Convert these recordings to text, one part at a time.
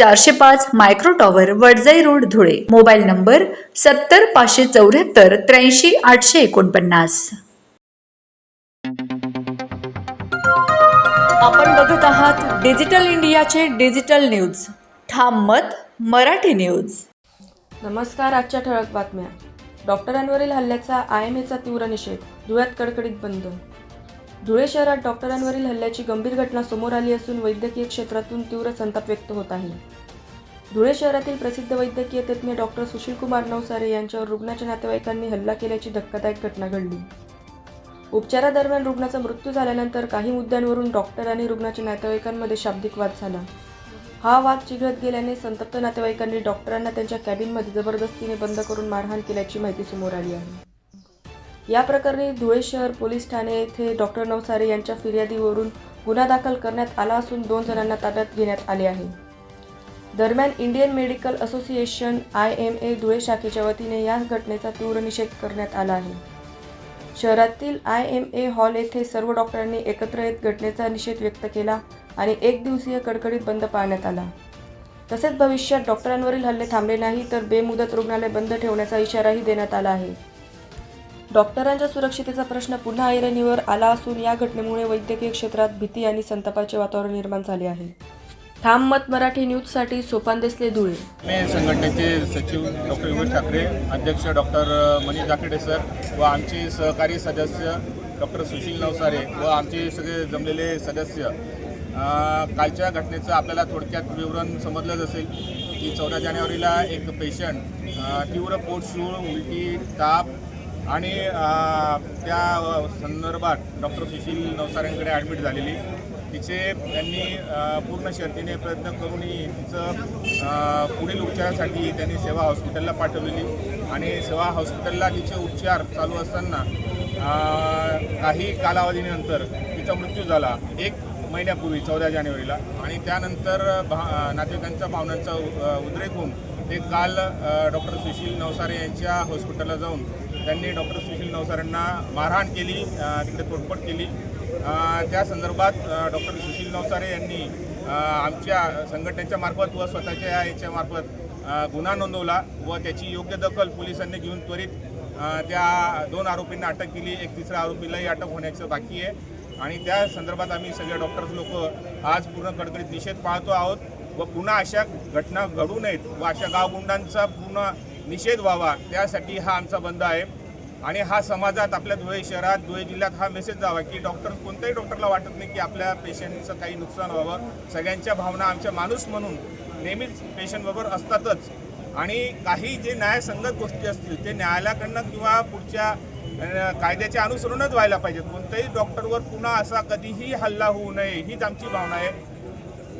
चारशे पाच micro tower Wadjai road Dhule. Mobile number सत्तर पाचशे चौऱ्याहत्तर त्र्याऐंशी आठशे एकोणपन्नास. आपण बघत आहात डिजिटल इंडियाचे डिजिटल न्यूज. ठाम मत मराठी न्यूज. नमस्कार आजच्या ठळक बातम्या. डॉक्टरांवरील हल्ल्याचा आय एम एचा तीव्र निषेध धुळ्यात कडकडीत बंद. धुळे शहरात डॉक्टरांवरील हल्ल्याची गंभीर घटना समोर आली असून वैद्यकीय क्षेत्रातून तीव्र संताप व्यक्त होत आहे. धुळे शहरातील प्रसिद्ध वैद्यकीय तज्ज्ञ डॉक्टर सुशीलकुमार नवसारे यांच्यावर रुग्णाच्या नातेवाईकांनी हल्ला केल्याची धक्कादायक घटना घडली. उपचारादरम्यान रुग्णाचा मृत्यू झाल्यानंतर काही मुद्द्यांवरून डॉक्टर आणि रुग्णाच्या नातेवाईकांमध्ये शाब्दिक वाद झाला. हा वाद चिघळत गेल्याने संतप्त नातेवाईकांनी डॉक्टरांना त्यांच्या कॅबिनमध्ये जबरदस्तीने बंद करून मारहाण केल्याची माहिती समोर आली आहे. या प्रकरणी धुळे शहर पोलीस ठाणे येथे डॉक्टर नवसारे यांच्या फिर्यादीवरून गुन्हा दाखल करण्यात आला असून दोन जणांना ताब्यात घेण्यात आले आहे. दरम्यान Indian medical association I M A Dhule शाखेच्या वतीने या घटनेचा तीव्र निषेध करण्यात आला आहे. शहरातील आय एम ए हॉल येथे सर्व डॉक्टरांनी एकत्र येत घटनेचा निषेध व्यक्त केला आणि एक दिवसीय कडकडीत बंद पाळण्यात आला. तसेच भविष्यात डॉक्टरांवरील हल्ले थांबले नाही तर बेमुदत रुग्णालय बंद ठेवण्याचा इशाराही देण्यात आला आहे. डॉक्टरांच्या सुरक्षितेचा प्रश्न पुन्हा ऐरणीवर आला असून या घटनेमुळे वैद्यकीय क्षेत्रात भीती आणि संतापाचे वातावरण निर्माण झाले आहे. ठाम मत मराठी न्यूजसाठी सोपान देसले धुळे. मी संघटनेचे सचिव डॉक्टर योगेश ठाकरे अध्यक्ष डॉक्टर मनीष जाकडे सर व आमचे सहकारी सदस्य डॉक्टर सुशील नवसारे व आमचे सगळे जमलेले सदस्य कालच्या घटनेचं आपल्याला थोडक्यात विवरण समजलंच असेल की चौदा जानेवारीला एक पेशंट तीव्र पोटशूळ उलटी ताप आणि त्या संदर्भात डॉक्टर सुशील नवसाऱ्यांकडे ॲडमिट झालेली. तिचे त्यांनी पूर्ण शर्तीने प्रयत्न करूनही तिचं पुढील उपचारासाठी त्यांनी सेवा हॉस्पिटलला पाठवलेली. आणि सेवा हॉस्पिटलला तिचे उपचार चालू असताना काही कालावधीनंतर तिचा मृत्यू झाला एक महिन्यापूर्वी चौदा जानेवारीला. आणि त्यानंतर भा नातेवाईकांच्या भावनांचा उद्रेक होऊन ते काल डॉक्टर सुशील नवसारे यांच्या हॉस्पिटलला जाऊन त्यांनी डॉक्टर सुशील नवसारांना मारहाण केली तिकडे तोडफोड केली. त्या संदर्भात डॉक्टर सुशील नवसारे यांनी आमच्या संघटनेच्या मार्फत व स्वतःच्या याच्या मार्फत गुन्हा नोंदवला व त्याची योग्य दखल पोलिसांनी घेऊन त्वरित त्या दोन आरोपींना अटक केली. एक तिसऱ्या आरोपीलाही अटक होण्याचं बाकी आहे. आणि त्या संदर्भात आम्ही सगळे डॉक्टर्स लोक आज पूर्ण कडकडीत निषेध पाहतो आहोत व पुन्हा अशा घटना घडू नयेत व अशा गावगुंडांचा पूर्ण निषेध व्हावा त्यासाठी हा आमचा बंद आहे. आणि हा समाजात आपल्या धुळे शहरात धुळे जिल्ह्यात हा मेसेज जावा की डॉक्टर कोणत्याही डॉक्टरला वाटत नाही की आपल्या पेशंटचं काही नुकसान व्हावं. सगळ्यांच्या भावना आमच्या माणूस म्हणून नेहमीच पेशंटबरोबर असतातच. आणि काही जे न्यायसंगत गोष्टी असतील ते न्यायालयाकडनं किंवा पुढच्या कायद्याचे अनुसरूनच व्हायला पाहिजेत. कोणत्याही डॉक्टरवर पुन्हा असा कधीही हल्ला होऊ नये हीच आमची भावना आहे.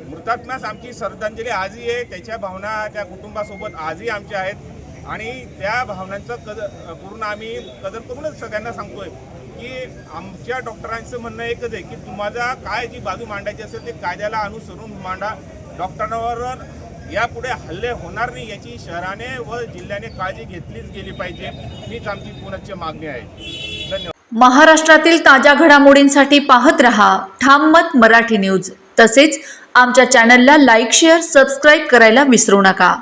मृतात्म्यास आमची श्रद्धांजली आजही आहे. त्याच्या भावना त्या कुटुंबासोबत आजही आमच्या आहेत. आणि त्या भावनांचं कदर पूर्ण आम्ही कदर करूनच सगळ्यांना सांगतोय की आमच्या डॉक्टरांचं म्हणणं एकच आहे की तुम्हाला काय जी बाजू मांडायची असेल ते कायद्याला अनुसरून मांडा. डॉक्टरांवर यापुढे हल्ले होणार नाही याची शहराने व जिल्ह्याने काळजी घेतलीच गेली पाहिजे हीच आमची पुनश्च मागणी आहे. धन्यवाद. महाराष्ट्रातील ताज्या घडामोडींसाठी पाहत रहा ठाम मत मराठी न्यूज. तसेच आमच्या चॅनलला लाईक शेअर सबस्क्राईब करायला विसरू नका.